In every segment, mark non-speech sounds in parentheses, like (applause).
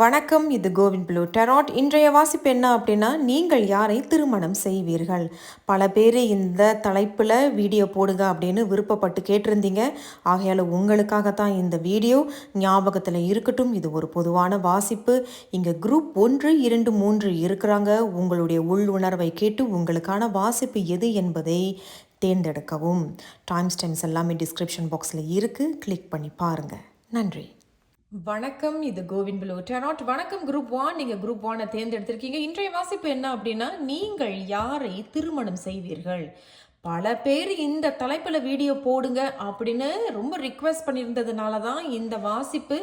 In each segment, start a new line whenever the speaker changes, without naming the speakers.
வணக்கம் இது Govind blue tarot இன்றைய வாசிப்பு என்ன அப்படின்னா நீங்கள் யாரை திருமணம் செய்வீர்கள்? பல பேர் இந்த தலைப்பில் வீடியோ போடுங்க அப்படின்னு விருப்பப்பட்டு கேட்டிருந்தீங்க. ஆகையால் உங்களுக்காகத்தான் இந்த வீடியோ ஞாபகத்தில் இருக்கட்டும். இது ஒரு பொதுவான வாசிப்பு. இங்கே குரூப் ஒன்று இரண்டு மூன்று இருக்கிறாங்க. உங்களுடைய உள் உணர்வை கேட்டு உங்களுக்கான வாசிப்பு எது என்பதை தேர்ந்தெடுக்கவும். டைம்ஸ் டைம்ஸ் எல்லாமே டிஸ்கிரிப்ஷன் பாக்ஸில் இருக்குது கிளிக் பண்ணி பாருங்கள் நன்றி. வணக்கம் இது கோவிந்த் பிலோ டெனாட் வணக்கம் குரூப் ஒன் நீங்கள் குரூப் ஒன்னை தேர்ந்தெடுத்திருக்கீங்க. இன்றைய வாசிப்பு என்ன அப்படின்னா நீங்கள் யாரை திருமணம் செய்வீர்கள்? பல பேர் இந்த தலைப்பில் வீடியோ போடுங்க அப்படின்னு ரொம்ப ரிக்வெஸ்ட் பண்ணியிருந்ததுனால தான் இந்த வாசிப்பு.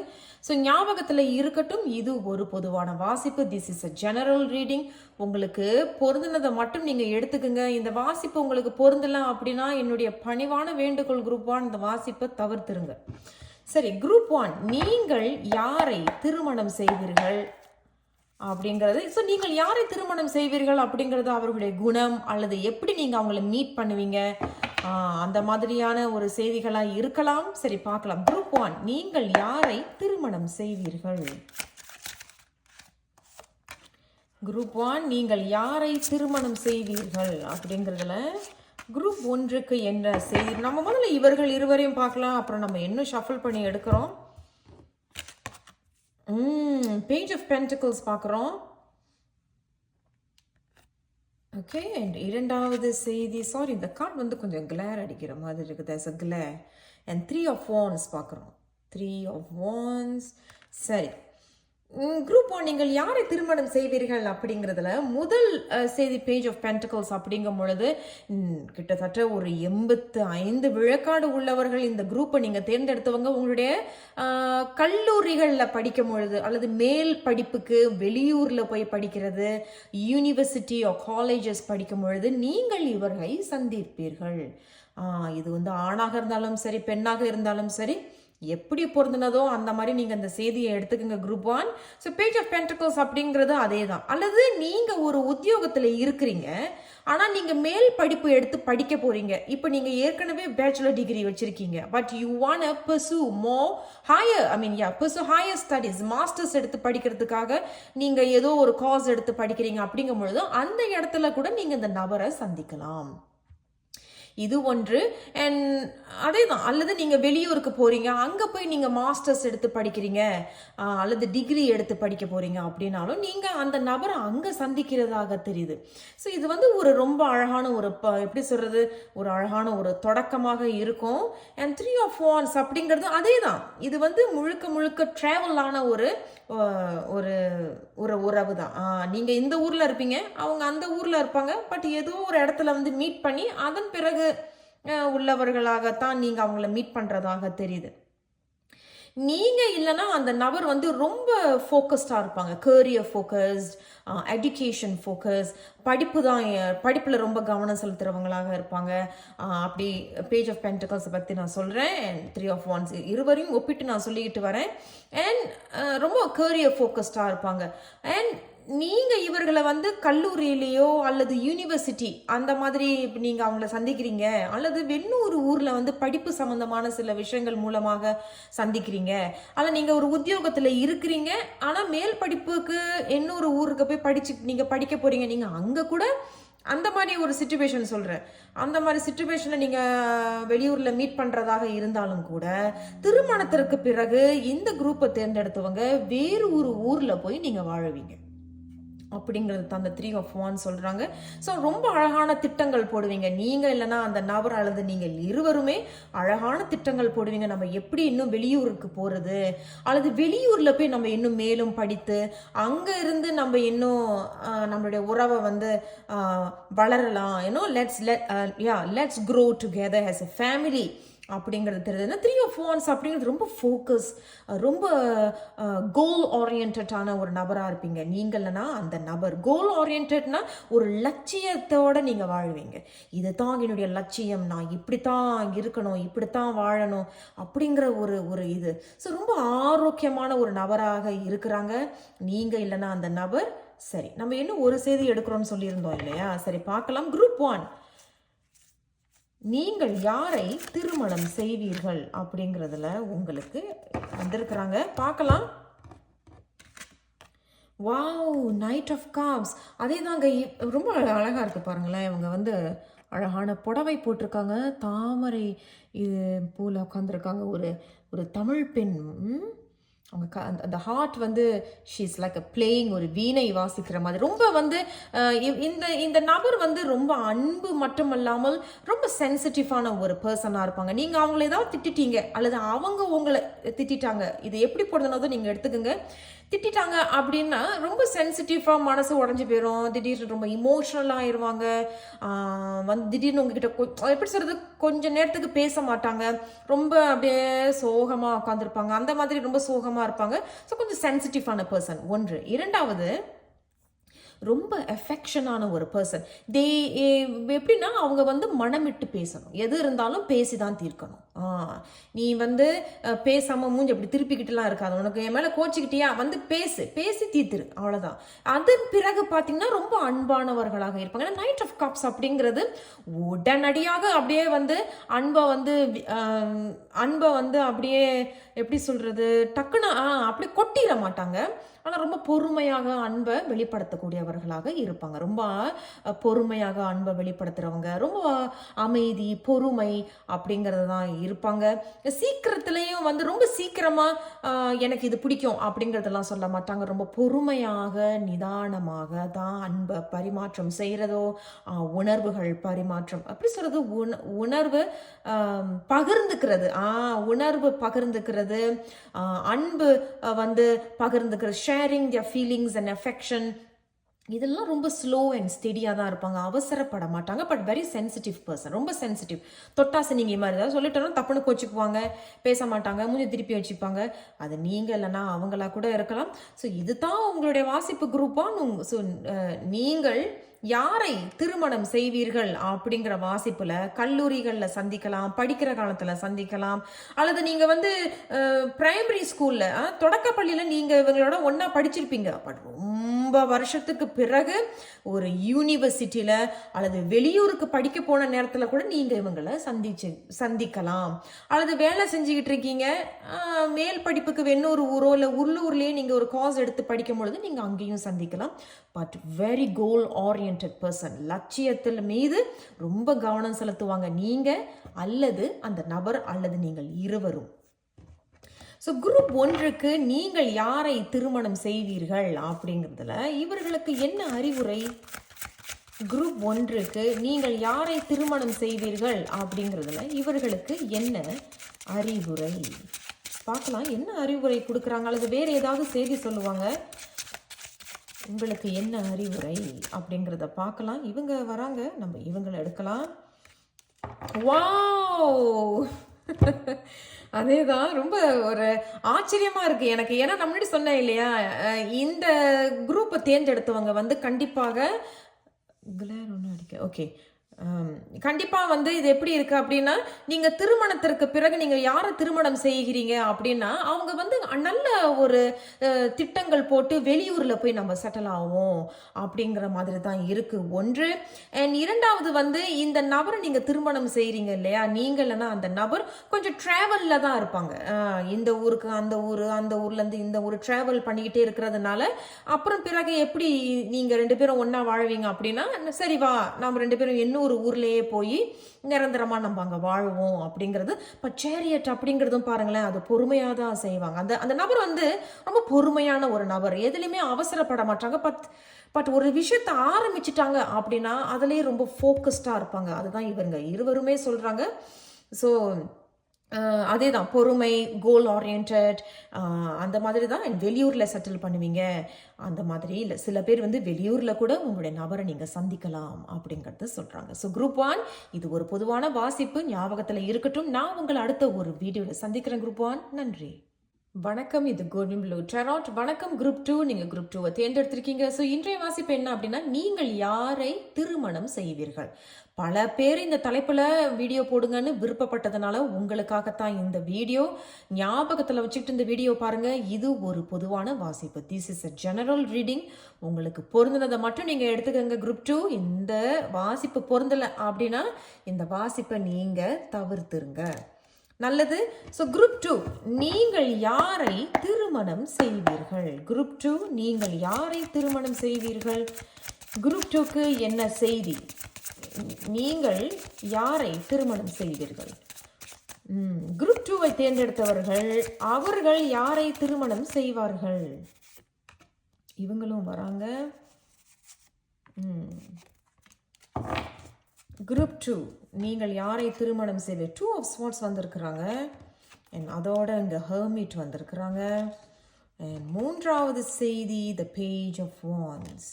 ஸோ ஞாபகத்தில் இருக்கட்டும் இது ஒரு பொதுவான வாசிப்பு. This is a general reading உங்களுக்கு பொருந்தினதை மட்டும் நீங்கள் எடுத்துக்கோங்க. இந்த வாசிப்பு உங்களுக்கு பொருந்தலாம் அப்படின்னா என்னுடைய பணிவான வேண்டுகோள் குரூப்பான இந்த வாசிப்பை தவிர்த்துருங்க. சரி குரூப் ஒன் நீங்கள் யாரை திருமணம் செய்வீர்கள்? அப்படிங்கிறது ஸோ நீங்கள் யாரை திருமணம் செய்வீர்கள் அப்படிங்கிறது அவர்களுடைய குணம் அல்லது எப்படி நீங்கள் அவங்கள மீட் பண்ணுவீங்க? அந்த மாதிரியான ஒரு செய்திகளாக இருக்கலாம். சரி பார்க்கலாம். குரூப் ஒன் நீங்கள் யாரை திருமணம் செய்வீர்கள்? குரூப் ஒன் நீங்கள் யாரை திருமணம் செய்வீர்கள் அப்படிங்கிறதுல குரூப் ஒன்றுக்கு என்ன செய்தி நம்ம முதல்ல இவர்கள் இருவரையும் பார்க்கலாம். அப்புறம் நம்ம என்ன ஷஃபிள் பண்ணி எடுக்கிறோம்? பேஜ் ஆஃப் பென்டிகல்ஸ் பார்க்குறோம். ஓகே அண்ட் இரண்டாவது செய்தி சாரி இந்த கார்டு வந்து கொஞ்சம் கிளேர் அடிக்கிற மாதிரி இருக்குது. As a clear and three of wands பார்க்குறோம். த்ரீ ஆஃப் வான்ஸ் சரி. குரூப் ஒன் நீங்கள் யாரை திருமணம் செய்வீர்கள் அப்படிங்கிறதுல முதல் செய்தி பேஜ் ஆஃப் பென்டிகல்ஸ் அப்படிங்கும் பொழுது கிட்டத்தட்ட ஒரு எண்பத்து ஐந்து விழுக்காடு உள்ளவர்கள் இந்த குரூப்பை நீங்கள் தேர்ந்தெடுத்தவங்க உங்களுடைய கல்லூரிகளில் படிக்கும் பொழுது அல்லது மேல் படிப்புக்கு வெளியூரில் போய் படிக்கிறது யூனிவர்சிட்டி ஆர் காலேஜஸ் படிக்கும் பொழுது நீங்கள் இவர்களை சந்திப்பீர்கள். இது வந்து ஆணாக இருந்தாலும் சரி பெண்ணாக இருந்தாலும் சரி எப்படி பொருந்தினதோ அந்த மாதிரி நீங்கள் அந்த செய்தியை எடுத்துக்கோங்க group one so page of pentacles அப்படிங்கிறது அதே தான் அல்லது நீங்கள் ஒரு உத்தியோகத்தில் இருக்கிறீங்க ஆனால் நீங்கள் மேல் படிப்பு எடுத்து படிக்க போகிறீங்க இப்போ நீங்கள் ஏற்கனவே பேச்சுலர் டிகிரி வச்சுருக்கீங்க. But you want a pursue more higher I mean you pursue higher studies masters எடுத்து படிக்கிறதுக்காக நீங்கள் ஏதோ ஒரு காஸ் எடுத்து படிக்கிறீங்க அப்படிங்கும் பொழுது அந்த இடத்துல கூட நீங்கள் இந்த நபரை சந்திக்கலாம். இது ஒன்று. அண்ட் அதே தான் அல்லது நீங்கள் வெளியூருக்கு போகிறீங்க அங்கே போய் நீங்கள் மாஸ்டர்ஸ் எடுத்து படிக்கிறீங்க அல்லது டிகிரி எடுத்து படிக்க போகிறீங்க அப்படின்னாலும் நீங்கள் அந்த நபரை அங்கே சந்திக்கிறதாக தெரியுது. ஸோ இது வந்து ஒரு ரொம்ப அழகான ஒரு ப எப்படி சொல்கிறது ஒரு அழகான ஒரு தொடக்கமாக இருக்கும். அண்ட் த்ரீ ஆஃப் ஒன்ஸ் அப்படிங்கிறது அதே தான் இது வந்து முழுக்க முழுக்க ட்ராவலான ஒரு ஒரு ஒரு உறவு தான். நீங்கள் இந்த ஊரில் இருப்பீங்க அவங்க அந்த ஊரில் இருப்பாங்க பட் ஏதோ ஒரு இடத்துல வந்து மீட் பண்ணி அதன் பிறகு உள்ளவர்களாகத்தான் நீங்கள் அவங்கள மீட் பண்ணுறதாக தெரியுது. நீங்கள் இல்லைன்னா அந்த நபர் வந்து ரொம்ப ஃபோக்கஸ்டாக இருப்பாங்க. கேரியர் ஃபோக்கஸ்ட் எஜுகேஷன் ஃபோக்கஸ் படிப்பு தான் படிப்பில் ரொம்ப கவனம் செலுத்துகிறவங்களாக இருப்பாங்க. அப்படி பேஜ் ஆஃப் பென்டிகல்ஸை பற்றி நான் சொல்கிறேன் அண்ட் த்ரீ ஆஃப் ஒன்ஸ் இருவரையும் ஒப்பிட்டு நான் சொல்லிக்கிட்டு வரேன். அண்ட் ரொம்ப கேரியர் ஃபோக்கஸ்டாக இருப்பாங்க. அண்ட் நீங்கள் இவர்களை வந்து கல்லூரியிலேயோ அல்லது யூனிவர்சிட்டி அந்த மாதிரி நீங்கள் அவங்கள சந்திக்கிறீங்க அல்லது வெண்ணூர் ஊரில் வந்து படிப்பு சம்மந்தமான சில விஷயங்கள் மூலமாக சந்திக்கிறீங்க. ஆனால் நீங்கள் ஒரு உத்தியோகத்தில் இருக்கிறீங்க ஆனால் மேல் படிப்புக்கு இன்னொரு ஊருக்கு போய் படிச்சு நீங்கள் படிக்க போகிறீங்க நீங்கள் அங்கே கூட அந்த மாதிரி ஒரு சுச்சுவேஷன் சொல்கிறேன் அந்த மாதிரி சுச்சுவேஷனை நீங்கள் வெளியூரில் மீட் பண்ணுறதாக இருந்தாலும் கூட திருமணத்திற்கு பிறகு இந்த குரூப்பை தேர்ந்தெடுத்தவங்க வேறு ஒரு ஊரில் போய் நீங்கள் வாழுவீங்க. அப்படிங்கிறது தான் அந்த த்ரீ ஆஃப் ஒன் சொல்கிறாங்க ஸோ ரொம்ப அழகான திட்டங்கள் போடுவீங்க. நீங்கள் இல்லைன்னா அந்த நபர் அல்லது நீங்கள் இருவருமே அழகான திட்டங்கள் போடுவீங்க. நம்ம எப்படி இன்னும் வெளியூருக்கு போகிறது அல்லது வெளியூரில் போய் நம்ம இன்னும் மேலும் படித்து அங்கே இருந்து நம்ம இன்னும் நம்மளுடைய உறவை வந்து வளரலாம். You know let's let you let's grow together as a family அப்படிங்கிறது தெரியுதுன்னா த்ரீ ஆஃப் ஒன்ஸ் அப்படிங்கிறது ரொம்ப ஃபோக்கஸ் ரொம்ப கோல் ஓரியன்டான ஒரு நபராக இருப்பீங்க. நீங்கள்னா அந்த நபர். கோல் ஓரியன்டா ஒரு லட்சியத்தோட நீங்கள் வாழ்வீங்க. இதுதான் என்னுடைய லட்சியம். நான் இப்படித்தான் இருக்கணும் இப்படித்தான் வாழணும் அப்படிங்கிற ஒரு ஒரு இது. ஸோ ரொம்ப ஆரோக்கியமான ஒரு நபராக இருக்கிறாங்க. நீங்கள் இல்லைன்னா அந்த நபர் சரி நம்ம இன்னும் ஒரு செய்தி எடுக்கிறோம்னு சொல்லியிருந்தோம் இல்லையா? சரி பார்க்கலாம். குரூப் ஒன் நீங்கள் யாரை திருமணம் செய்வீர்கள் அப்படிங்கிறதுல உங்களுக்கு வந்திருக்கிறாங்க. பார்க்கலாம். வாவ் நைட் ஆஃப் காவ்ஸ் அதே தாங்க இ- ரொம்ப அழகாக இருக்குது பாருங்களேன். இவங்க வந்து அழகான புடவை போட்டிருக்காங்க. தாமரை இது பூவில் உட்காந்துருக்காங்க ஒரு ஒரு தமிழ் பெண். ம்? அவங்க க அந்த அந்த ஹார்ட் வந்து ஷீஸ் லைக் அ பிளேயிங் ஒரு வீணை வாசிக்கிற மாதிரி. ரொம்ப வந்து இந்த இந்த நபர் வந்து ரொம்ப அன்பு மட்டுமல்லாமல் ரொம்ப சென்சிட்டிவான ஒரு பர்சனாக இருப்பாங்க. நீங்கள் அவங்கள ஏதாவது திட்டிட்டீங்க அல்லது அவங்க உங்களை திட்டிட்டாங்க இது எப்படி போடுறதுனதோ நீங்கள் எடுத்துக்கோங்க. திட்டிட்டாங்க அப்படின்னா ரொம்ப சென்சிட்டிவாக மனசு உடஞ்சி போயிடும் திடீர்னு ரொம்ப இமோஷ்னலாக ஆயிடுவாங்க வந்து திடீர்னு உங்ககிட்ட கொ- எப்படி சொல்கிறது கொஞ்சம் நேரத்துக்கு பேச மாட்டாங்க. ரொம்ப அப்படியே சோகமாக உட்காந்துருப்பாங்க அந்த மாதிரி ரொம்ப சோகமாக இருப்பாங்க. ஸோ கொஞ்சம் சென்சிட்டிவான பர்சன் ஒன்று. இரண்டாவது ரொம்ப எஃபெக்ஷனான ஒரு பர்சன் தே eh, எப்படின்னா அவங்க வந்து மனமிட்டு பேசணும். எது இருந்தாலும் பேசி தான் தீர்க்கணும். ஆ நீ வந்து பேசாமல் பேசாம மூஞ்சி அப்படி திருப்பிக்கிட்டுலாம் இருக்காது. உனக்கு என் மேலே கோச்சிக்கிட்டியா? வந்து பேசு. பேசி தீர்த்துரு. அவ்வளோதான் அதன் பிறகு பார்த்தீங்கன்னா ரொம்ப அன்பானவர்களாக இருப்பாங்க. நைட் ஆஃப் கப்ஸ் அப்படிங்கிறது உடனடியாக அப்படியே வந்து அன்பை வந்து அன்பை வந்து அப்படியே எப்படி சொல்கிறது டக்குன்னு ஆ, அப்படியே கொட்டிட மாட்டாங்க. ஆனால் ரொம்ப பொறுமையாக அன்பை வெளிப்படுத்தக்கூடியவர்களாக இருப்பாங்க. ரொம்ப பொறுமையாக அன்பை வெளிப்படுத்துகிறவங்க ரொம்ப அமைதி பொறுமை அப்படிங்கிறது தான் இருப்பாங்க. சீக்கிரத்துலேயும் வந்து ரொம்ப சீக்கிரமாக எனக்கு இது பிடிக்கும் அப்படிங்கிறதெல்லாம் சொல்ல மாட்டாங்க. ரொம்ப பொறுமையாக நிதானமாக தான் அன்பை பரிமாற்றம் செய்கிறதோ உணர்வுகள் பரிமாற்றம் அப்படி சொல்கிறது உண உணர்வு பகிர்ந்துக்கிறது. உணர்வு பகிர்ந்துக்கிறது. அன்பு வந்து பகிர்ந்துக்கிறது sharing their feelings and affection இதெல்லாம் ரொம்ப ஸ்லோ அண்ட் ஸ்டெடியாக தான் இருப்பாங்க. அவசரப்பட மாட்டாங்க. பட் வெரி சென்சிட்டிவ் பர்சன் ரொம்ப சென்சிட்டிவ் தொட்டாசு நீங்கள் மாதிரி ஏதாவது சொல்லிட்டோன்னா தப்புன்னு கோச்சிக்குவாங்க. பேச மாட்டாங்க. மூஞ்சி திருப்பி வச்சுப்பாங்க. அது நீங்கள் இல்லைன்னா அவங்களா கூட இருக்கலாம். ஸோ இதுதான் உங்களுடைய வாசிப்பு குரூப்பாக ஸோ நீங்கள் யாரை திருமணம் செய்வீர்கள் அப்படிங்கிற வாசிப்புல கல்லூரிகளில் சந்திக்கலாம் படிக்கிற காலத்துல சந்திக்கலாம் அல்லது நீங்க வந்து பிரைமரி ஸ்கூல்ல தொடக்கப்பள்ளியில் நீங்கள் நீங்க இவங்களோட ஒன்றா படிச்சிருப்பீங்க. பட் ரொம்ப வருஷத்துக்கு பிறகு ஒரு யூனிவர்சிட்டியில அல்லது வெளியூருக்கு படிக்க போன நேரத்தில் கூட நீங்க இவங்களை சந்திச்சு சந்திக்கலாம். அல்லது வேலை செஞ்சுக்கிட்டு இருக்கீங்க. மேல் படிப்புக்கு வெண்ணூர் ஊரோ இல்லை உள்ளூர்லேயே நீங்கள் ஒரு காஸ் எடுத்து படிக்கும் பொழுது நீங்கள் அங்கேயும் சந்திக்கலாம். But very goal orient person லட்சியத்தில் மீது ரொம்ப கவனம் செலுத்துவாங்க. நீங்கள் அல்லது அந்த நபர் அல்லது நீங்கள் இருவரும். ஸோ குரூப் ஒன்றுக்கு நீங்கள் யாரை திருமணம் செய்வீர்கள் அப்படிங்கிறதுல இவர்களுக்கு என்ன அறிவுரை? குரூப் ஒன்றுக்கு நீங்கள் யாரை திருமணம் செய்வீர்கள் அப்படிங்கிறதுல இவர்களுக்கு என்ன அறிவுரை? பார்க்கலாம். என்ன அறிவுரை கொடுக்குறாங்க? அல்லது வேறு ஏதாவது செய்தி சொல்லுவாங்க? உங்களுக்கு என்ன அறிவுரை அப்படிங்கிறத பார்க்கலாம். இவங்க வராங்க. நம்ம இவங்களை எடுக்கலாம். வாவ்! அதே தான் ரொம்ப ஒரு ஆச்சரியமாக இருக்குது எனக்கு. ஏன்னா நான் முன்னாடி சொன்னேன் இல்லையா இந்த குரூப்பை தேர்ந்தெடுத்தவங்க வந்து கண்டிப்பாக கிளேர் ஒன்று அடிக்க ஓகே கண்டிப்பாக வந்து இது எப்படி இருக்குது அப்படின்னா நீங்கள் திருமணத்திற்கு பிறகு நீங்கள் யாரை திருமணம் செய்கிறீங்க அப்படின்னா அவங்க வந்து நல்ல ஒரு திட்டங்கள் போட்டு வெளியூரில் போய் நம்ம செட்டில் ஆவோம் அப்படிங்கிற மாதிரி தான் இருக்குது ஒன்று அண்ட் இரண்டாவது வந்து இந்த நபரை நீங்கள் திருமணம் செய்கிறீங்க இல்லையா? நீங்கள் இல்லைன்னா அந்த நபர் கொஞ்சம் ட்ராவலில் தான் இருப்பாங்க. இந்த ஊருக்கு அந்த ஊர் அந்த ஊர்லேருந்து இந்த ஊர் ட்ராவல் பண்ணிக்கிட்டே இருக்கிறதுனால அப்புறம் பிறகு எப்படி நீங்கள் ரெண்டு பேரும் ஒன்றா வாழ்வீங்க அப்படின்னா சரி வா நம்ம ரெண்டு பேரும் இன்னொரு ஊர்லேயே போய் நிரந்தரமாக நம்ம அங்கே வாழ்வோம் அப்படிங்கிறது. இப்போ சேரியட் அப்படிங்கிறதும் பாருங்களேன் அது பொறுமையாக தான் செய்வாங்க. அந்த அந்த நபர் வந்து ரொம்ப பொறுமையான ஒரு நபர். எதுலேயுமே அவசரப்பட மாட்டாங்க. பட் பட் ஒரு விஷயத்தை ஆரம்பிச்சிட்டாங்க அப்படின்னா அதுலேயே ரொம்ப ஃபோக்கஸ்டாக இருப்பாங்க. அதுதான் இவங்க இருவருமே சொல்கிறாங்க ஸோ அதே தான் பொறுமை கோல் ஓரியன்ட் அந்த மாதிரி தான் வெளியூரில் செட்டில் பண்ணுவீங்க. அந்த மாதிரி இல்லை சில பேர் வந்து வெளியூரில் கூட உங்களுடைய நபரை நீங்கள் சந்திக்கலாம் அப்படிங்கிறத சொல்கிறாங்க ஸோ குரூப் ஒன் இது ஒரு பொதுவான வாசிப்பு ஞாபகத்தில் இருக்கட்டும். நான் உங்களை அடுத்த ஒரு வீடியோவில் சந்திக்கிறேன் குரூப் ஒன் நன்றி. வணக்கம் இது கோல்டன் ப்ளூ டெராட் வணக்கம் குரூப் டூ நீங்கள் குரூப் டூவை தேர்ந்தெடுத்திருக்கீங்க. ஸோ இன்றைய வாசிப்பு என்ன அப்படின்னா நீங்கள் யாரை திருமணம் செய்வீர்கள்? பல பேர் இந்த தலைப்பில் வீடியோ போடுங்கன்னு விருப்பப்பட்டதுனால உங்களுக்காகத்தான் இந்த வீடியோ ஞாபகத்தில் வச்சுக்கிட்டு இந்த வீடியோ பாருங்கள் இது ஒரு பொதுவான வாசிப்பு. This is a general reading உங்களுக்கு பொருந்தினதை மட்டும் நீங்கள் எடுத்துக்கோங்க குரூப் டூ இந்த வாசிப்பு பொருந்தலை அப்படின்னா இந்த வாசிப்பை நீங்கள் தவிர்த்துருங்க. நல்லது. ஸோ குரூப் டூ நீங்கள் யாரை திருமணம் செய்வீர்கள்? குரூப் டூ நீங்கள் யாரை திருமணம் செய்வீர்கள்? குரூப் டூக்கு என்ன செய்தி? நீங்கள் யாரை திருமணம் செய்வீர்கள்? குரூப் டூவை தேர்ந்தெடுத்தவர்கள் அவர்கள் யாரை திருமணம் செய்வார்கள்? இவங்களும் வராங்க. குரூப் டூ நீங்கள் யாரை திருமணம் செய்வே டூ ஆஃப் ஸ்வாட்ஸ் வந்திருக்கிறாங்க. அண்ட் அதோட இங்கே ஹெர்மிட் வந்திருக்கிறாங்க. அண்ட் மூன்றாவது செய்தி த பேஜ் ஆஃப் வான்ஸ்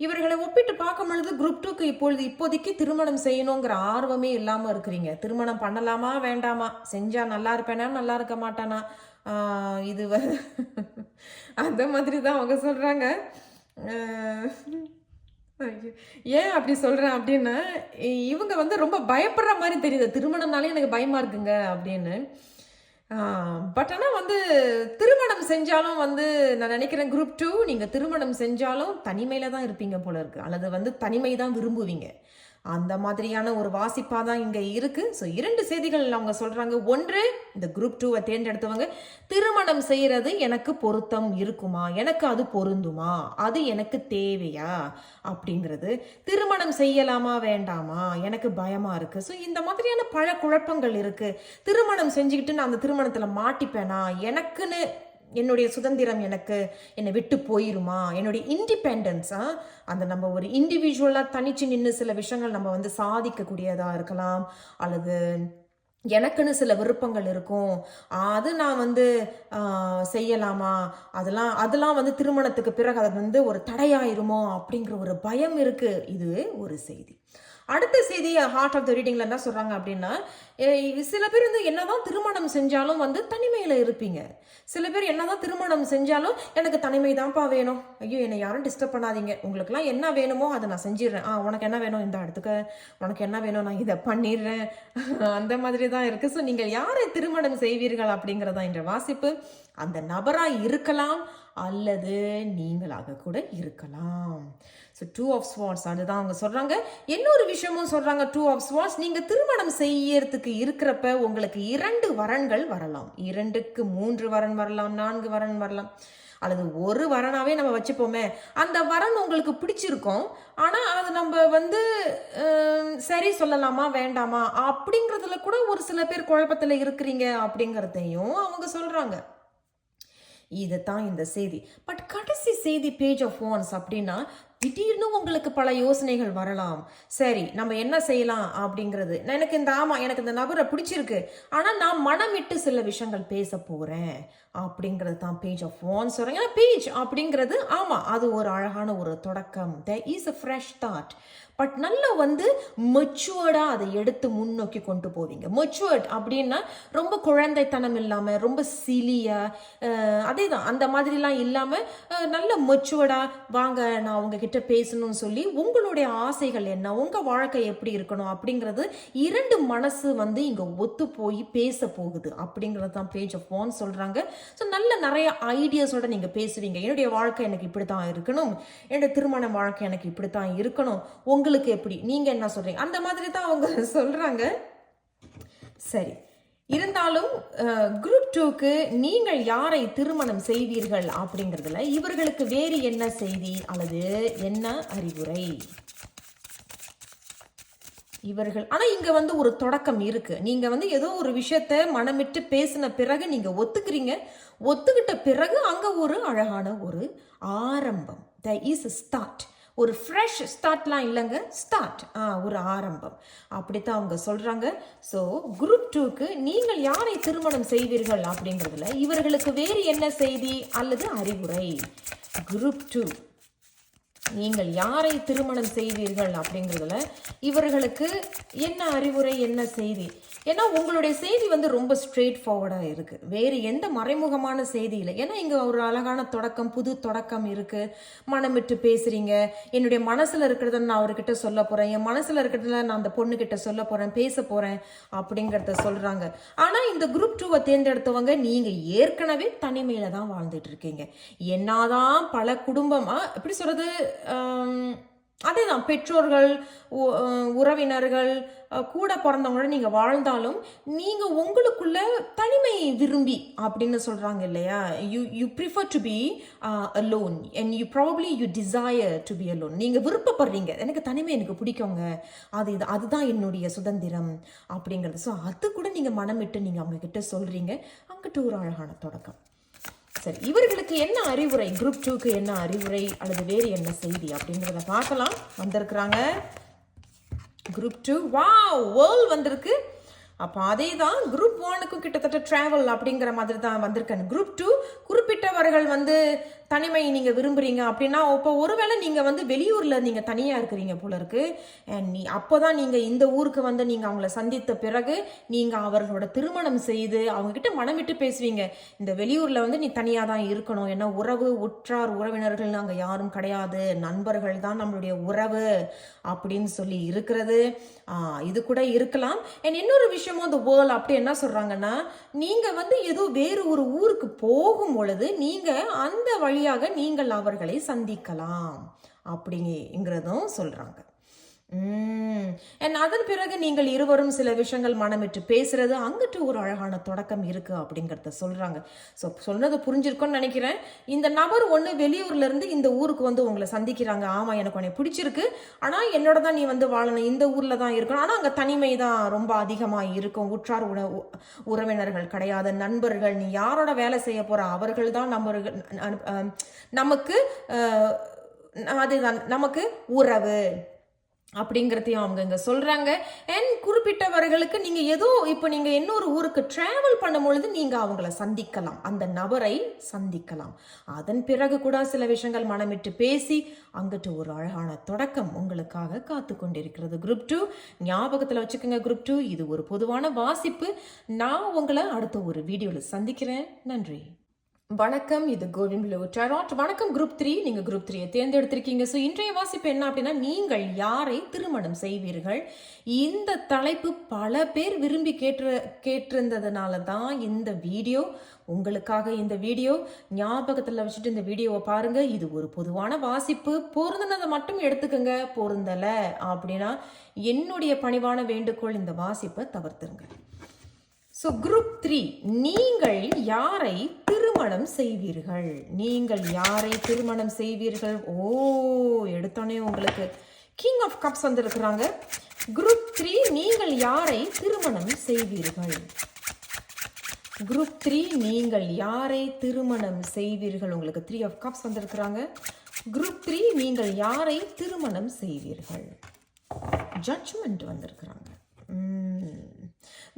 இவர்களை ஒப்பிட்டு பார்க்கும் பொழுது குரூப் டூக்கு இப்பொழுது இப்போதைக்கு திருமணம் செய்யணுங்கிற ஆர்வமே இல்லாமல் இருக்கிறீங்க. திருமணம் பண்ணலாமா வேண்டாமா? செஞ்சால் நல்லா இருப்பேனா நல்லா இருக்க மாட்டானா? இது வ (laughs) அந்த மாதிரி தான் அவங்க சொல்கிறாங்க ஏன் அப்படி சொல்கிறேன் அப்படின்னா இவங்க வந்து ரொம்ப பயப்படுற மாதிரி தெரியுது. திருமணம்னாலே எனக்கு பயமாக இருக்குங்க அப்படின்னு. பட் ஆனால் வந்து திருமணம் செஞ்சாலும் வந்து நான் நினைக்கிறேன் குரூப் டூ நீங்கள் திருமணம் செஞ்சாலும் தனிமையில் தான் இருப்பீங்க போல இருக்குது அல்லது வந்து தனிமை தான் விரும்புவீங்க. அந்த மாதிரியான ஒரு வாசிப்பாக தான் இங்கே இருக்குது ஸோ இரண்டு செய்திகள் அவங்க சொல்கிறாங்க ஒன்று இந்த குரூப் டூவை தேர்ந்தெடுத்தவங்க திருமணம் செய்கிறது எனக்கு பொருத்தம் இருக்குமா? எனக்கு அது பொருந்துமா? அது எனக்கு தேவையா? அப்படிங்கிறது. திருமணம் செய்யலாமா வேண்டாமா? எனக்கு பயமாக இருக்குது ஸோ இந்த மாதிரியான பல குழப்பங்கள் இருக்குது திருமணம் செஞ்சுக்கிட்டு நான் அந்த திருமணத்தில் மாட்டிப்பேனா? எனக்குன்னு என்னுடைய சுதந்திரம் எனக்கு என்னை விட்டு போயிருமா? என்னுடைய இண்டிபெண்டன்ஸா அந்த நம்ம ஒரு இண்டிவிஜுவலாக தனிச்சு நின்று சில விஷயங்கள் நம்ம வந்து சாதிக்கக்கூடியதாக இருக்கலாம். அல்லது எனக்குன்னு சில விருப்பங்கள் இருக்கும். அது நான் வந்து செய்யலாமா? அதெல்லாம் அதெல்லாம் வந்து திருமணத்துக்கு பிறகு அது வந்து ஒரு தடையாயிருமோ? அப்படிங்கிற ஒரு பயம் இருக்கு. இது ஒரு செய்தி. அடுத்த செய்தி ஹார்ட் ஆஃப் த ரீடிங்ல என்ன சொல்றாங்க அப்படின்னா சில பேர் வந்து என்னதான் திருமணம் செஞ்சாலும் வந்து தனிமையில இருப்பீங்க. சில பேர் என்னதான் திருமணம் செஞ்சாலும் எனக்கு தனிமை தான்ப்பா வேணும். ஐயோ என்னை யாரும் டிஸ்டர்ப் பண்ணாதீங்க. உங்களுக்குலாம் என்ன வேணுமோ அதை நான் செஞ்சிடுறேன். ஆ உனக்கு என்ன வேணும்? இந்த இடத்துக்கு உனக்கு என்ன வேணும்? நான் இதை பண்ணிடுறேன். (laughs) அந்த மாதிரி தான் இருக்கு. ஸோ நீங்கள் யாரை திருமணம் செய்வீர்கள் அப்படிங்கிறதா என்ற வாசிப்பு. அந்த நபராக இருக்கலாம். அல்லது நீங்களாக கூட இருக்கலாம். ஸோ டூ ஆஃப் ஸ்வார்ட்ஸ் அதுதான் அவங்க சொல்கிறாங்க இன்னொரு விஷயமும் சொல்கிறாங்க டூ ஆஃப் ஸ்வார்ட்ஸ் நீங்கள் திருமணம் செய்யறதுக்கு இருக்கிறப்ப உங்களுக்கு இரண்டு வரன்கள் வரலாம். இரண்டுக்கு மூன்று வரன் வரலாம் நான்கு வரன் வரலாம் அல்லது ஒரு வரனாவே நம்ம வச்சுப்போமே. அந்த வரன் உங்களுக்கு பிடிச்சிருக்கும். ஆனால் அது நம்ம வந்து சரி சொல்லலாமா வேண்டாமா அப்படிங்கிறதுல கூட ஒரு சில பேர் குழப்பத்தில் இருக்கிறீங்க அப்படிங்கிறதையும் அவங்க சொல்கிறாங்க இது இதுதான் இந்த செய்தி. பட் கடைசி செய்தி பேஜ் ஆஃப் வான்ஸ் அப்படின்னா திடீர்னு உங்களுக்கு பல யோசனைகள் வரலாம். சரி நம்ம என்ன செய்யலாம் அப்படிங்கிறது. நான் எனக்கு இந்த ஆமா எனக்கு இந்த நபரை பிடிச்சிருக்கு. ஆனா நான் மனமிட்டு சில விஷயங்கள் பேச போறேன். அப்படிங்கிறது தான் பேஜ் ஆஃப் ஃபோன் சொல்றாங்க. ஏன்னா பேஜ் அப்படிங்கிறது ஆமா அது ஒரு அழகான ஒரு தொடக்கம். This is a fresh thought but நல்லா வந்து மெச்சுவர்டாக அதை எடுத்து முன்னோக்கி கொண்டு போவீங்க. மெச்சுவர்ட் அப்படின்னா ரொம்ப குழந்தைத்தனம் இல்லாமல் ரொம்ப சிலியாக அதே தான் அந்த மாதிரிலாம் இல்லாமல் நல்ல மெச்சுவர்டாக வாங்க நான் உங்ககிட்ட பேசணும்னு சொல்லி உங்களுடைய ஆசைகள் என்ன? உங்கள் வாழ்க்கை எப்படி இருக்கணும்? அப்படிங்கிறது இரண்டு மனசு வந்து இங்கே ஒத்து போய் பேச போகுது. அப்படிங்கிறது தான் பேஜ் ஆஃப் வான் சொல்கிறாங்க ஸோ நல்ல நிறைய ஐடியாஸோட நீங்கள் பேசுவீங்க. என்னுடைய வாழ்க்கை எனக்கு இப்படி தான் இருக்கணும். என்னுடைய திருமண வாழ்க்கை எனக்கு இப்படி தான் இருக்கணும் உங்களுக்கு எப்படி? நீங்கள் என்ன சொல்கிறீங்க அந்த மாதிரி தான் அவங்க (laughs) சொல்கிறாங்க சரி. இருந்தாலும் குரூப் டூக்கு நீங்கள் யாரை திருமணம் செய்வீர்கள் அப்படிங்கிறதுல இவர்களுக்கு வேறு என்ன செய்தி அல்லது என்ன அறிவுரை? இவர்கள் ஆனா இங்க வந்து ஒரு தொடக்கம் இருக்கு. நீங்க வந்து ஏதோ ஒரு விஷயத்த மனமிட்டு பேசின பிறகு நீங்க ஒத்துக்கிறீங்க. ஒத்துக்கிட்ட பிறகு அங்க ஒரு அழகான ஒரு ஆரம்பம். த இஸ் ஸ்டார்ட் ஒரு ஃப்ரெஷ் ஸ்டார்ட்லாம் இல்லைங்க ஸ்டார்ட் ஆ ஒரு ஆரம்பம். அப்படி தான் அவங்க சொல்கிறாங்க ஸோ குரூப் டூக்கு நீங்கள் யாரை திருமணம் செய்வீர்கள் அப்படிங்கிறதுல இவர்களுக்கு வேறு என்ன செய்தி அல்லது அறிவுரை? குரூப் டூ நீங்கள் யாரை திருமணம் செய்வீர்கள் அப்படிங்கிறதுல இவர்களுக்கு என்ன அறிவுரை என்ன செய்தி? ஏன்னா உங்களுடைய செய்தி வந்து ரொம்ப ஸ்ட்ரெயிட் ஃபார்வர்டாக இருக்குது வேறு எந்த மறைமுகமான செய்தி இல்லை. ஏன்னா இங்கே ஒரு அழகான தொடக்கம் புது தொடக்கம் இருக்குது மனமிட்டு பேசுகிறீங்க என்னுடைய மனசில் இருக்கிறத நான் அவர்கிட்ட சொல்ல போகிறேன் என் மனசில் இருக்கிறதுல நான் அந்த பொண்ணுக்கிட்ட சொல்ல போகிறேன் பேச போகிறேன் அப்படிங்கிறத சொல்கிறாங்க ஆனால் இந்த குரூப் டூவை தேர்ந்தெடுத்தவங்க நீங்கள் ஏற்கனவே தனிமையில் தான் வாழ்ந்துட்டு இருக்கீங்க. என்னதான் பல குடும்பமாக எப்படி சொல்கிறது அதேதான் பெற்றோர்கள் உறவினர்கள் கூட பிறந்தவங்களோட நீங்கள் வாழ்ந்தாலும் நீங்கள் உங்களுக்குள்ள தனிமை விரும்பி அப்படின்னு சொல்கிறாங்க இல்லையா? You you prefer to be alone and you probably you desire to be alone நீங்கள் விருப்பப்படுறீங்க. எனக்கு தனிமை எனக்கு பிடிக்குங்க. அது இது அதுதான் என்னுடைய சுதந்திரம் அப்படிங்கிறது. ஸோ அது கூட நீங்கள் மனம் விட்டு நீங்கள் அவங்கக்கிட்ட சொல்கிறீங்க அங்கிட்ட ஒரு அழகான தொடக்கம். சரி இவர்களுக்கு என்ன அறிவுரை? குரூப் டூக்கு என்ன அறிவுரை? அல்லது வேறு என்ன செய்தி? அப்படிங்கிறத பார்க்கலாம். வந்திருக்கிறாங்க. குரூப் டூ வா வேர்ல் வந்திருக்கு. அப்போ அதே தான் குரூப் ஒனுக்கும் கிட்டத்தட்ட ட்ராவல் அப்படிங்கிற மாதிரி தான் வந்திருக்கேன். குரூப் டூ குறிப்பிட்டவர்கள் வந்து தனிமை நீங்கள் விரும்புகிறீங்க அப்படின்னா இப்போ ஒருவேளை நீங்கள் வந்து வெளியூரில் நீங்கள் தனியாக இருக்கிறீங்க போல இருக்கு. நீ அப்போ தான் நீங்கள் இந்த ஊருக்கு வந்து நீங்கள் அவங்கள சந்தித்த பிறகு நீங்கள் அவர்களோட திருமணம் செய்து அவங்கக்கிட்ட மனம் விட்டு பேசுவீங்க. இந்த வெளியூரில் வந்து நீ தனியாக தான் இருக்கணும். ஏன்னா உறவு உற்றார் உறவினர்கள் அங்கே யாரும் கிடையாது. நண்பர்கள் தான் நம்மளுடைய உறவு அப்படின்னு சொல்லி இருக்கிறது. இது கூட இருக்கலாம். அண்ட் இன்னொரு விஷயம் விஷயமும் இந்த வேர்ல் அப்படி என்ன சொல்கிறாங்கன்னா நீங்கள் வந்து ஏதோ வேறு ஒரு ஊருக்கு போகும் பொழுது நீங்கள் அந்த வழியாக நீங்கள் அவர்களை சந்திக்கலாம் அப்படிங்கிறதும் சொல்கிறாங்க அண்ட் அதன் பிறகு நீங்கள் இருவரும் சில விஷயங்கள் மனமிட்டு பேசுறது அங்கிட்டு ஒரு அழகான தொடக்கம் இருக்கு அப்படிங்கிறத சொல்றாங்க. ஸோ சொன்னது புரிஞ்சிருக்கும்னு நினைக்கிறேன். இந்த நபர் ஒன்று வெளியூர்ல இருந்து இந்த ஊருக்கு வந்து உங்களை சந்திக்கிறாங்க. ஆமா எனக்கு உன்னை பிடிச்சிருக்கு. ஆனா என்னோட தான் நீ வந்து வாழணும். இந்த ஊர்ல தான் இருக்கணும். ஆனா அங்க தனிமை தான் ரொம்ப அதிகமா இருக்கும். உற்றார் உண உறவினர்கள் கிடையாது. நண்பர்கள் நீ யாரோட வேலை செய்ய போற? அவர்கள் தான் நம்பர்கள் நமக்கு அதுதான் நமக்கு உறவு. அப்படிங்கிறதையும் அவங்க இங்கே சொல்கிறாங்க அண்ட் குறிப்பிட்டவர்களுக்கு நீங்கள் ஏதோ இப்போ நீங்கள் இன்னொரு ஊருக்கு ட்ராவல் பண்ணும் பொழுது நீங்கள் அவங்கள சந்திக்கலாம். அந்த நபரை சந்திக்கலாம். அதன் பிறகு கூட சில விஷயங்கள் மனமிட்டு பேசி அங்கிட்டு ஒரு அழகான தொடக்கம் உங்களுக்காக காத்து கொண்டிருக்கிறது குரூப் டூ ஞாபகத்தில் வச்சுக்கோங்க குரூப் டூ இது ஒரு பொதுவான வாசிப்பு. நான் உங்களை அடுத்த ஒரு வீடியோவில் சந்திக்கிறேன். நன்றி. வணக்கம் இது கோவிந்த் ப்ளூ டெராட். வணக்கம் குரூப் த்ரீ. நீங்கள் குரூப் த்ரீயை தேர்ந்தெடுத்திருக்கீங்க. ஸோ இன்றைய வாசிப்பு என்ன அப்படின்னா நீங்கள் யாரை திருமணம் செய்வீர்கள்? இந்த தலைப்பு பல பேர் விரும்பி கேட்டு கேட்டிருந்ததுனால தான் இந்த வீடியோ உங்களுக்காக இந்த வீடியோ ஞாபகத்தில் வச்சுட்டு இந்த வீடியோவை பாருங்கள் இது ஒரு பொதுவான வாசிப்பு. பொருந்தினதை மட்டும் எடுத்துக்கோங்க. பொருந்தலை அப்படின்னா என்னுடைய பணிவான வேண்டுகோள் இந்த வாசிப்பை தவிர்த்துருங்க. ஸோ குரூப் த்ரீ நீங்கள் யாரை திருமணம் செய்வீர்கள்? நீங்கள் யாரை திருமணம் செய்வீர்கள்? ஓ எடுத்தோடனே உங்களுக்கு. கிங் ஆஃப் கப்ஸ் வந்திருக்கிறாங்க. குரூப் த்ரீ நீங்கள் யாரை திருமணம் செய்வீர்கள்? குரூப் த்ரீ நீங்கள் யாரை திருமணம் செய்வீர்கள்? உங்களுக்கு த்ரீ ஆஃப் கப்ஸ் வந்திருக்கிறாங்க. குரூப் த்ரீ நீங்கள் யாரை திருமணம் செய்வீர்கள்? ஜட்ஜ்மெண்ட் வந்திருக்கிறாங்க.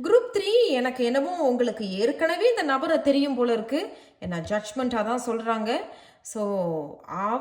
குரூப் த்ரீ எனக்கு என்னமோ உங்களுக்கு ஏற்கனவே இந்த நபரை தெரியும் போல இருக்குது என்ன ஜட்ஜ்மெண்ட்டாக தான் சொல்கிறாங்க ஸோ அவர்கள்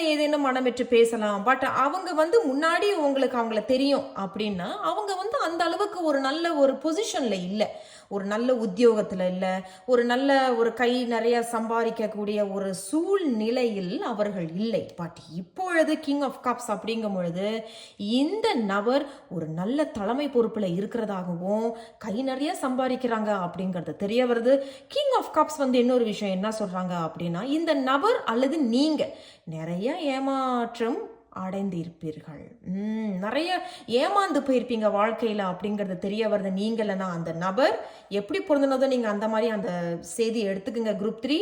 வந்து ஏதேனும் மனமிட்டு பேசலாம். பட் அவங்க வந்து முன்னாடி உங்களுக்கு அவங்கள தெரியும் அப்படின்னா அவங்க வந்து அந்த அளவுக்கு ஒரு நல்ல ஒரு பொசிஷனில் இல்லை. ஒரு நல்ல உத்தியோகத்தில் இல்லை. ஒரு நல்ல ஒரு கை நிறைய சம்பாதிக்கக்கூடிய ஒரு சூழ்நிலையில் அவர்கள் இல்லை. பட் இப்பொழுது கிங் ஆஃப் கப்ஸ் அப்படிங்கும் பொழுது இந்த நபர் ஒரு நல்ல தலைமை பொறுப்பில் இருக்கிறதாகவும் கை நிறைய சம்பாதிக்கிறாங்க அப்படிங்கிறது தெரிய வருது. கிங் ஆஃப் கப்ஸ் வந்து இன்னொரு விஷயம் என்ன சொல்கிறாங்க அப்படின்னா இந்த நபர் அல்லது நீங்கள் நிறைய ஏமாற்றம் அடைந்திருப்பீர்கள். ம், நிறைய ஏமாந்து போயிருப்பீங்க வாழ்க்கையில் அப்படிங்கிறது தெரிய வருது நீங்களனா அந்த நபர் எப்படி பிறந்தனதோ நீங்கள் அந்த மாதிரி அந்த செய்தியை எடுத்துக்கோங்க குரூப் த்ரீ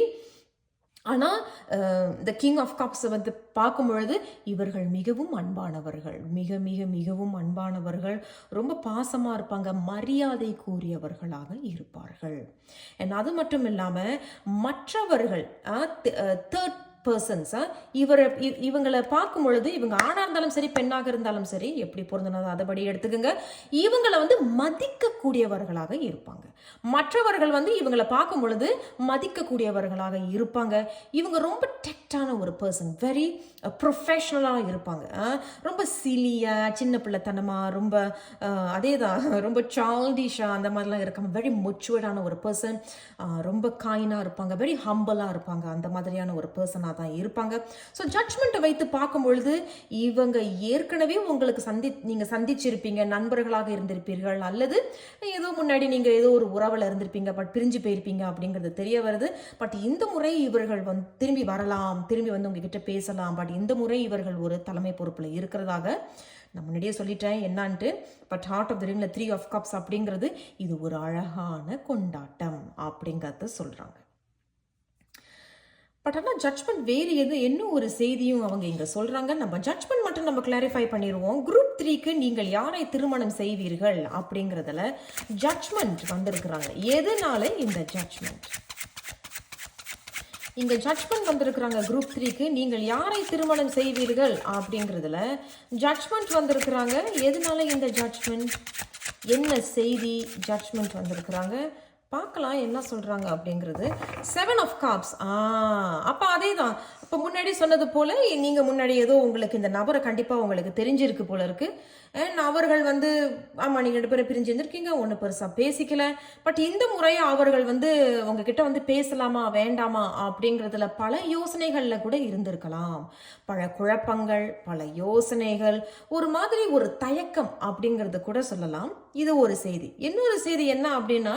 ஆனால் இந்த கிங் ஆஃப் கப்ஸ் வந்து பார்க்கும் பொழுது இவர்கள் மிகவும் அன்பானவர்கள். மிக மிக மிகவும் அன்பானவர்கள். ரொம்ப பாசமாக இருப்பாங்க மரியாதை கூறியவர்களாக இருப்பார்கள். அது மட்டும் இல்லாமல் மற்றவர்கள் தேர்ட் பர்சன்ஸ் இவரை இவங்களை பார்க்கும் பொழுது இவங்க ஆணாக இருந்தாலும் சரி பெண்ணாக இருந்தாலும் சரி எப்படி பொருந்தினதோ அதைபடி எடுத்துக்கோங்க. இவங்களை வந்து மதிக்கக்கூடியவர்களாக இருப்பாங்க. மற்றவர்கள் வந்து இவங்களை பார்க்கும் பொழுது மதிக்கக்கூடியவர்களாக இருப்பாங்க. இவங்க ரொம்ப டெக்டான ஒரு பர்சன் வெரி ப்ரொஃபஷ்னலாக இருப்பாங்க. ரொம்ப சிலியாக சின்ன பிள்ளைத்தனமாக ரொம்ப அதே தான் ரொம்ப சால்டிஷாக அந்த மாதிரிலாம் இருக்காங்க வெரி மெச்சுவர்டான ஒரு பர்சன் ரொம்ப காயினாக இருப்பாங்க வெரி ஹம்பலாக இருப்பாங்க அந்த மாதிரியான ஒரு பர்சனாக தான் இருப்பாங்க. ஸோ ஜட்ஜ்மெண்ட்டை வைத்து பார்க்கும் பொழுது இவ இவங்க ஏற்கனவே உங்களுக்கு சந்தி நீங்கள் சந்திச்சிருப்பீங்க நண்பர்களாக இருந்திருப்பீர்கள் அல்லது ஏதோ முன்னாடி நீங்கள் ஏதோ ஒரு உறவில் இருந்திருப்பீங்க பட் பிரிஞ்சு போயிருப்பீங்க அப்படிங்கிறது தெரிய வருது. பட் இந்த முறை இவர்கள் வந்து திரும்பி வரலாம் திரும்பி வந்து உங்ககிட்ட பேசலாம் பட் இந்த முறை இவர்கள் ஒரு தலைமை பொறுப்பில் இருக்கிறதாக நான் முன்னாடியே சொல்லிட்டேன் என்னான்ட்டு. பட் ஹார்ட் ஆஃப் த ரிங்கில் த்ரீ ஆஃப் கப்ஸ் அப்படிங்கிறது இது ஒரு அழகான கொண்டாட்டம் அப்படிங்கிறத சொல்கிறாங்க பட் ஆனால் ஜட்ஜ்மெண்ட் வேறு எது? என்ன ஒரு செய்தியும் அவங்க இங்கே சொல்கிறாங்க நம்ம ஜட்ஜ்மெண்ட் மட்டும் நம்ம கிளாரிஃபை பண்ணிடுவோம் குரூப் த்ரீக்கு நீங்கள் யாரை திருமணம் செய்வீர்கள்? அப்படிங்கிறதுல ஜட்ஜ்மெண்ட் வந்திருக்கிறாங்க. எதனால இந்த ஜட்ஜ்மெண்ட் இந்த ஜட்ஜ்மெண்ட் வந்திருக்கிறாங்க குரூப் த்ரீக்கு நீங்கள் யாரை திருமணம் செய்வீர்கள்? அப்படிங்கிறதுல ஜட்ஜ்மெண்ட் வந்திருக்கிறாங்க. எதனால இந்த ஜட்ஜ்மெண்ட் என்ன செய்தி ஜட்ஜ்மெண்ட் வந்திருக்கிறாங்க? பார்க்கலாம் என்ன சொல்கிறாங்க அப்படிங்கிறது. செவன் ஆஃப் காப்ஸ் ஆ அப்போ அதே தான் இப்போ முன்னாடி சொன்னது போல் நீங்கள் முன்னாடி ஏதோ உங்களுக்கு இந்த நபரை கண்டிப்பாக உங்களுக்கு தெரிஞ்சிருக்கு போல இருக்குது அண்ட் அவர்கள் வந்து ஆமாம் நீங்கள் ரெண்டு பேரும் பிரிஞ்சு இருந்திருக்கீங்க ஒன்று பெருசாக பேசிக்கல. பட் இந்த முறையை அவர்கள் வந்து உங்ககிட்ட வந்து பேசலாமா வேண்டாமா அப்படிங்கிறதுல பல யோசனைகளில் கூட இருந்திருக்கலாம். பல குழப்பங்கள் பல யோசனைகள் ஒரு மாதிரி ஒரு தயக்கம் அப்படிங்கிறது கூட சொல்லலாம். இது ஒரு செய்தி. இன்னொரு செய்தி என்ன அப்படின்னா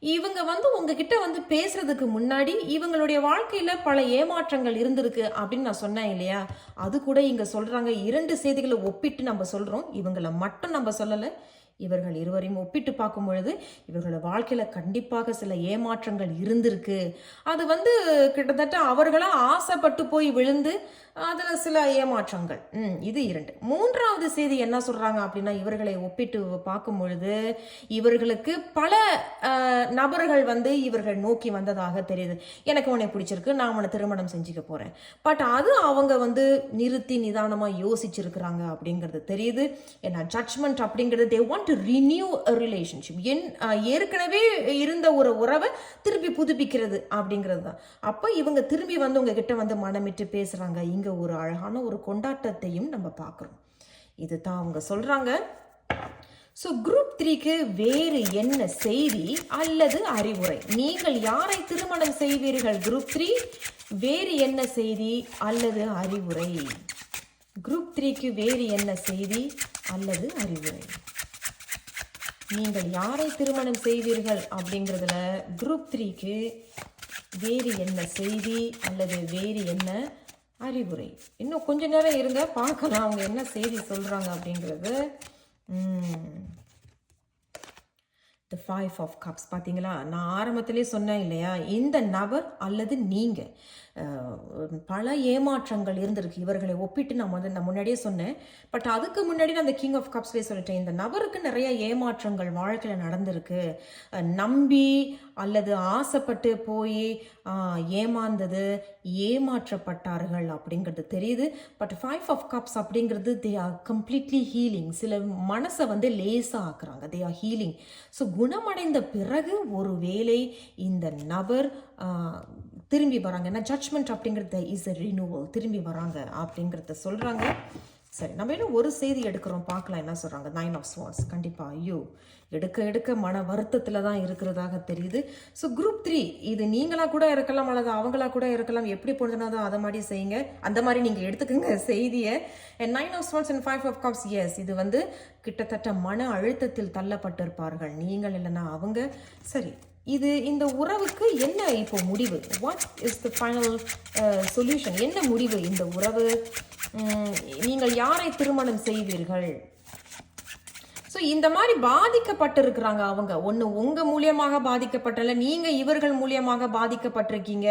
இவங்க வந்து உங்ககிட்ட வந்து பேசுறதுக்கு முன்னாடி இவங்களுடைய வாழ்க்கையில பல ஏமாற்றங்கள் இருந்திருக்கு அப்படின்னு நான் சொன்னேன் இல்லையா? அது கூட இங்க சொல்றாங்க இரண்டு செய்திகளை ஒப்பிட்டு நம்ம சொல்றோம். இவங்களை மட்டும் நம்ம சொல்லலை. இவர்கள் இருவரையும் ஒப்பிட்டு பார்க்கும் பொழுது இவர்களோட வாழ்க்கையில கண்டிப்பாக சில ஏமாற்றங்கள் இருந்திருக்கு. அது வந்து கிட்டத்தட்ட அவர்களா ஆசைப்பட்டு போய் விழுந்து அதில் சில ஏமாற்றங்கள். ம் இது இரண்டு. மூன்றாவது செய்தி என்ன சொல்கிறாங்க அப்படின்னா இவர்களை ஒப்பிட்டு பார்க்கும் பொழுது இவர்களுக்கு பல நபர்கள் வந்து இவர்கள் நோக்கி வந்ததாக தெரியுது. எனக்கு உன்னை பிடிச்சிருக்கு நான் உன்னை திருமணம் செஞ்சுக்க போகிறேன் பட் அது அவங்க வந்து நிறுத்தி நிதானமாக யோசிச்சிருக்கிறாங்க அப்படிங்கிறது தெரியுது. ஏன்னா ஜட்ஜ்மெண்ட் அப்படிங்கிறது they want to renew a relationship என் ஏற்கனவே இருந்த ஒரு உறவை திருப்பி புதுப்பிக்கிறது அப்படிங்கிறது தான். அப்போ இவங்க திரும்பி வந்து உங்ககிட்ட வந்து மனமிட்டு பேசுகிறாங்க இங்க ஒரு அழகான ஒரு கொண்டாட்டத்தையும் நம்ம பார்க்குறோம். இதுதான் அவங்க சொல்றாங்க. ஸோ குரூப் த்ரீக்கு வேறு என்ன செய்தி அல்லது அறிவுரை? நீங்கள் யாரை திருமணம் செய்வீர்கள்? குரூப் த்ரீ வேறு என்ன செய்தி அல்லது அறிவுரை? குரூப் த்ரீக்கு வேறு என்ன செய்தி அல்லது அறிவுரை? நீங்கள் யாரை திருமணம் செய்வீர்கள் அப்படிங்கிறதுல குரூப் த்ரீக்கு வேறு என்ன செய்தி அல்லது வேறு என்ன அறிவுரை. இன்னும் கொஞ்ச நேரம் இருங்க பார்க்கலாம் அவங்க என்ன செய்தி சொல்கிறாங்க அப்படிங்கிறது. த ஃபைவ் ஆஃப் கப்ஸ் பார்த்தீங்களா நான் ஆரம்பத்திலே சொன்னேன் இல்லையா? இந்த நபர் அல்லது நீங்கள் பல ஏமாற்றங்கள் இருந்திருக்கு. இவர்களை ஒப்பிட்டு நான் வந்து நான் முன்னாடியே சொன்னேன். பட் அதுக்கு முன்னாடி நான் அந்த கிங் ஆஃப் கப்ஸ்லேயே சொல்லிட்டேன். இந்த நபருக்கு நிறைய ஏமாற்றங்கள் வாழ்க்கையில் நடந்திருக்கு. நம்பி அல்லது ஆசைப்பட்டு போய் ஏமாந்தது ஏமாற்றப்பட்டார்கள் அப்படிங்கிறது தெரியுது. பட் ஃபைவ் ஆஃப் கப்ஸ் அப்படிங்கிறது தே ஆர் கம்ப்ளீட்லி ஹீலிங் சில மனசை வந்து லேசாக ஆக்குறாங்க. தே ஆர் ஹீலிங் ஸோ குணமடைந்த பிறகு ஒரு வேளை இந்த நபர் திரும்பி வராங்க. ஏன்னா ஜட்ஜ்மெண்ட் அப்படிங்கிறது இஸ் எ ரினூவல் திரும்பி வராங்க அப்படிங்கிறத சொல்கிறாங்க சரி நம்ம இன்னும் ஒரு செய்தி எடுக்கிறோம்? பார்க்கலாம். என்ன சொல்கிறாங்க நைன் ஆஃப் ஸ்வார்ஸ் கண்டிப்பாக ஐயோ எடுக்க எடுக்க மன வருத்தத்தில் தான் இருக்கிறதாக தெரியுது. ஸோ குரூப் த்ரீ இது நீங்களாக கூட இருக்கலாம் அல்லது அவங்களா கூட இருக்கலாம். எப்படி பொழுதுனாதோ அதை மாதிரி செய்யுங்க. அந்த மாதிரி நீங்கள் எடுத்துக்கோங்க செய்தியை. Nine of swords and five of cups S இது வந்து கிட்டத்தட்ட மன அழுத்தத்தில் தள்ளப்பட்டிருப்பார்கள். நீங்கள் இல்லைன்னா அவங்க. சரி இது இந்த உறவுக்கு என்ன இப்போ முடிவு? What is the final solution என்ன முடிவு இந்த உறவு? நீங்கள் யாரை திருமணம் செய்வீர்கள்? ஸோ இந்த மாதிரி பாதிக்கப்பட்டிருக்கிறாங்க அவங்க. ஒன்று உங்கள் மூலியமாக பாதிக்கப்பட்டல நீங்கள் இவர்கள் மூலியமாக பாதிக்கப்பட்டிருக்கீங்க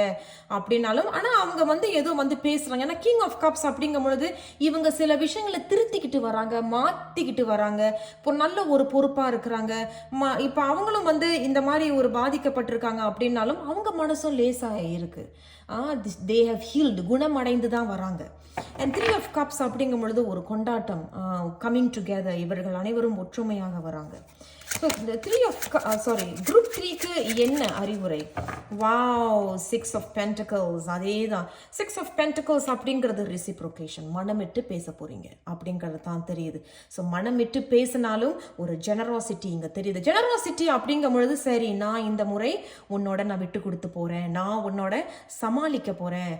அப்படின்னாலும் ஆனால் அவங்க வந்து ஏதோ வந்து பேசுகிறாங்க ஏன்னா கிங் ஆஃப் கப்ஸ் அப்படிங்கும் பொழுது இவங்க சில விஷயங்களை திருத்திக்கிட்டு வராங்க மாற்றிக்கிட்டு வராங்க. இப்போ நல்ல ஒரு பொறுப்பாக இருக்கிறாங்க. ம இப்போ அவங்களும் வந்து இந்த மாதிரி ஒரு பாதிக்கப்பட்டிருக்காங்க அப்படின்னாலும் அவங்க மனசும் லேசாக இருக்குது தே ஹவ் ஹீல்டு குணமடைந்து தான் வராங்க. அண்ட் த்ரீ ஆஃப் கப்ஸ் அப்படிங்கும் பொழுது ஒரு கொண்டாட்டம் கம்மிங் டுகெதர் இவர்கள் அனைவரும் ஒற்றுமையாக வராங்க. ஸோ இந்த த்ரீ ஆஃப் சாரி குரூப் த்ரீக்கு என்ன அறிவுரை? வாவ் சிக்ஸ் ஆஃப் பென்டக்கல்ஸ் அதே தான் சிக்ஸ் ஆஃப் பென்டக்கல்ஸ் அப்படிங்கிறது ரெசிப்ரோகேஷன் மனமிட்டு பேச போகிறீங்க அப்படிங்கிறது தான் தெரியுது. ஸோ மனமிட்டு பேசினாலும் ஒரு ஜெனராசிட்டி இங்கே தெரியுது. ஜெனராசிட்டி அப்படிங்கும் பொழுது சரி நான் இந்த முறை உன்னோட நான் விட்டு கொடுத்து போகிறேன் நான் உன்னோட சமாளிக்க போகிறேன்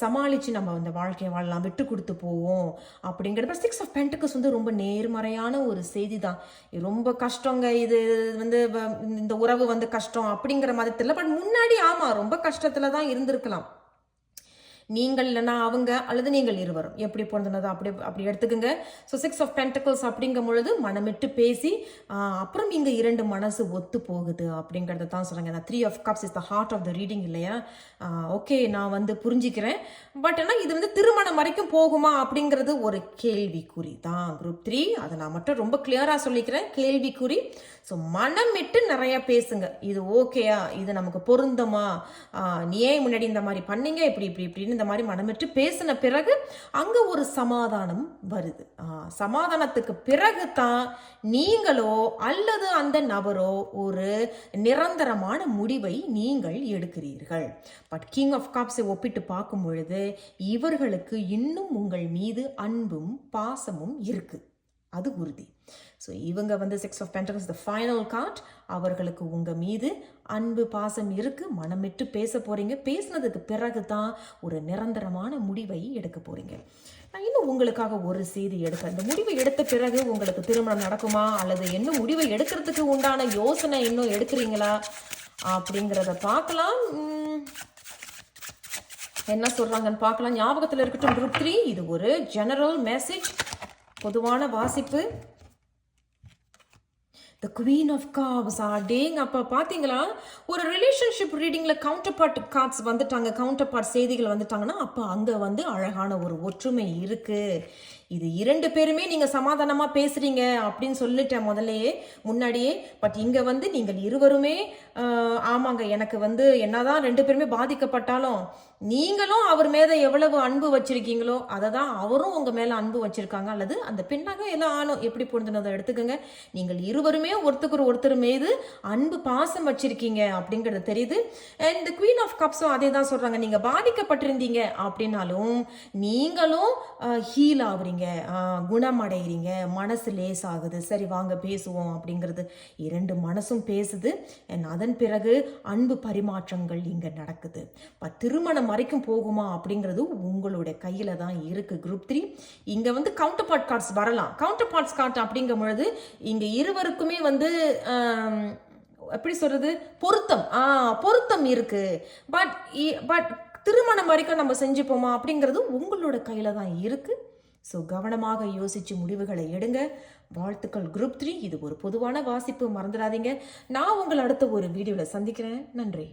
சமாளித்து நம்ம அந்த வாழ்க்கையை வாழலாம் விட்டு கொடுத்து போவோம் அப்படிங்கிறது சிக்ஸ் ஆஃப் பென்டக்கல்ஸ் வந்து ரொம்ப நேர்மறையான ஒரு செய்தி தான். ரொம்ப கஷ்டம் கஷ்டங்க இது வந்து இந்த உறவு வந்து கஷ்டம் அப்படிங்கிற மாதிரி தெரியல. பட் முன்னாடி ஆமாம் ரொம்ப கஷ்டத்தில் தான் இருந்திருக்கலாம். நீங்கள் இல்லைனா அவங்க அல்லது நீங்கள் இருவரும். எப்படி பொருந்தினதோ அப்படி அப்படி எடுத்துக்கோங்க. ஸோ சிக்ஸ் ஆஃப் பென்டக்கல்ஸ் அப்படிங்கும் பொழுது மனமிட்டு பேசி அப்புறம் இங்கே இரண்டு மனசு ஒத்து போகுது அப்படிங்கிறத தான் சொல்லுங்க three of cups is the heart of the reading இல்லையா? ஓகே நான் வந்து புரிஞ்சுக்கிறேன். பட் ஆனால் இது வந்து திருமணம் வரைக்கும் போகுமா அப்படிங்கிறது ஒரு கேள்விக்குறி தான். குரூப் த்ரீ அதை நான் மட்டும் ரொம்ப கிளியராக சொல்லிக்கிறேன். கேள்விக்குறி. ஸோ மனமிட்டு நிறைய பேசுங்க. இது ஓகேயா இது நமக்கு பொருந்தமா? நீ ஏன் முன்னாடி இந்த மாதிரி பண்ணீங்க? இப்படி இப்படி இப்படின்னு இந்த மாதிரி மனமிட்டு பேசின பிறகு அங்கே ஒரு சமாதானம் வருது. சமாதானத்துக்கு பிறகு தான் நீங்களோ அல்லது அந்த நபரோ ஒரு நிரந்தரமான முடிவை நீங்கள் எடுக்கிறீர்கள். பட் கிங் ஆஃப் காப்ஸை ஒப்பிட்டு பார்க்கும் பொழுது இவர்களுக்கு இன்னும் உங்கள் மீது அன்பும் பாசமும் இருக்குது அது உறுதி. ஸோ இவங்க வந்து six of pentacles the final card அவர்களுக்கு உங்கள் மீது அன்பு பாசம் இருக்கு மனமிட்டு பேச போறீங்க. பேசினதுக்கு பிறகு தான் ஒரு நிரந்தரமான முடிவை எடுக்க போறீங்க. நான் இன்னும் உங்களுக்காக ஒரு செய்தி எடுக்க இந்த முடிவை எடுத்த பிறகு உங்களுக்கு திருமணம் நடக்குமா? அல்லது என்ன முடிவை எடுக்கிறதுக்கு உண்டான யோசனை இன்னும் எடுக்கிறீங்களா? அப்படிங்கிறத பார்க்கலாம். என்ன சொல்றாங்கன்னு பார்க்கலாம். ஞாபகத்தில் இருக்கட்டும் குரூப் த்ரீ இது ஒரு ஜெனரல் மெசேஜ் பொதுவான வாசிப்பு. த குவீன் ஆஃப் காப்ஸ் டேங். அப்போ பார்த்தீங்களா ஒரு ரிலேஷன்ஷிப் ரீடிங்கில் கவுண்டர் பார்ட் கார்ட்ஸ் வந்துட்டாங்க. கவுண்டர் பார்ட் செய்திகள் வந்துட்டாங்கன்னா அப்போ அங்கே வந்து அழகான ஒரு ஒற்றுமை இருக்குது இது இரண்டு பேருமே நீங்கள் சமாதானமாக பேசுகிறீங்க அப்படின்னு சொல்லிட்டேன் முதல்லையே முன்னாடியே. பட் இங்கே வந்து நீங்கள் இருவருமே ஆமாங்க. எனக்கு வந்து என்னதான் ரெண்டு பேருமே பாதிக்கப்பட்டாலும் நீங்களும் அவர் மேலே எவ்வளவு அன்பு வச்சிருக்கீங்களோ அதை தான் அவரும் உங்கள் மேலே அன்பு வச்சிருக்காங்க. அல்லது அந்த பெண்ணாக எல்லாம் ஆணும் எப்படி பொருந்தினதை எடுத்துக்கோங்க. நீங்கள் இருவருமே ஒருத்தருக்கு ஒருத்தர் மீது அன்பு பாசம் வச்சிருக்கீங்க அப்படிங்கிறது தெரியுது. அண்ட் இந்த குவீன் ஆஃப் கப்ஸும் அதே தான் சொல்கிறாங்க நீங்கள் பாதிக்கப்பட்டிருந்தீங்க அப்படின்னாலும் நீங்களும் ஹீல் ஆகுறீங்க. குணமடைகிறீங்க மனசு லேஸ் ஆகுது சரி வாங்க பேசுவோம் அப்படிங்கிறது இரண்டு மனசும் பேசுது. அண்ட் அதன் பிறகு அன்பு பரிமாற்றங்கள் இங்கே நடக்குது. இப்போ திருமணம் வரைக்கும் போகுமா அப்படிங்கிறது உங்களுடைய கையில் தான் இருக்குது குரூப் த்ரீ இங்கே வந்து கவுண்டர் பார்ட் கார்ட்ஸ் வரலாம். கவுண்டர் பார்ட்ஸ் கார்ட் அப்படிங்கும் பொழுது இங்கே இருவருக்குமே வந்து எப்படி சொல்கிறது பொருத்தம். ஆ பொருத்தம் இருக்குது பட் பட் திருமணம் வரைக்கும் நம்ம செஞ்சுப்போமா அப்படிங்கிறது உங்களோட கையில் தான் இருக்குது ஸோ கவனமாக யோசித்து முடிவுகளை எடுங்க. வாழ்த்துக்கள். குரூப் த்ரீ இது ஒரு பொதுவான வாசிப்பு. மறந்துடாதீங்க. நான் உங்களை அடுத்த ஒரு வீடியோவில் சந்திக்கிறேன். நன்றி.